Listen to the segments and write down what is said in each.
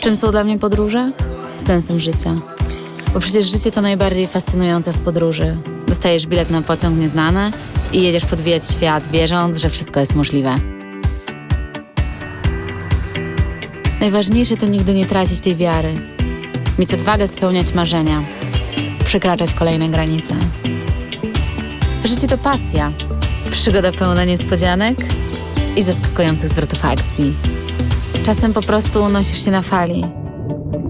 Czym są dla mnie podróże? Sensem życia. Bo przecież życie to najbardziej fascynująca z podróży. Dostajesz bilet na pociąg nieznany i jedziesz podwijać świat, wierząc, że wszystko jest możliwe. Najważniejsze to nigdy nie tracić tej wiary. Mieć odwagę spełniać marzenia, przekraczać kolejne granice. Życie to pasja, przygoda pełna niespodzianek i zaskakujących zwrotów akcji. Czasem po prostu unosisz się na fali,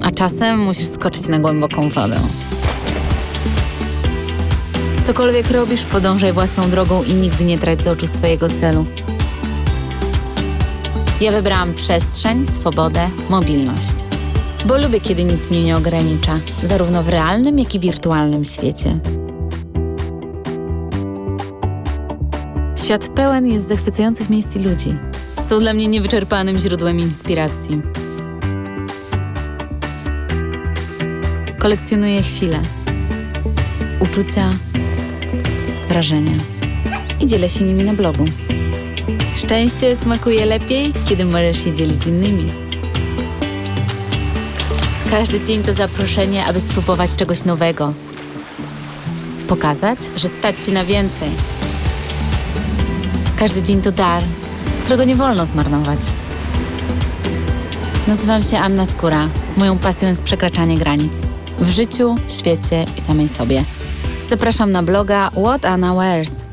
a czasem musisz skoczyć na głęboką wodę. Cokolwiek robisz, podążaj własną drogą i nigdy nie trać z oczu swojego celu. Ja wybrałam przestrzeń, swobodę, mobilność. Bo lubię, kiedy nic mnie nie ogranicza, zarówno w realnym, jak i wirtualnym świecie. Świat pełen jest zachwycających miejsc i ludzi. Są dla mnie niewyczerpanym źródłem inspiracji. Kolekcjonuję chwile, uczucia, wrażenia i dzielę się nimi na blogu. Szczęście smakuje lepiej, kiedy możesz je dzielić z innymi. Każdy dzień to zaproszenie, aby spróbować czegoś nowego. Pokazać, że stać ci na więcej. Każdy dzień to dar, którego nie wolno zmarnować. Nazywam się Anna Skóra. Moją pasją jest przekraczanie granic. W życiu, świecie i samej sobie. Zapraszam na bloga What Anna Wears.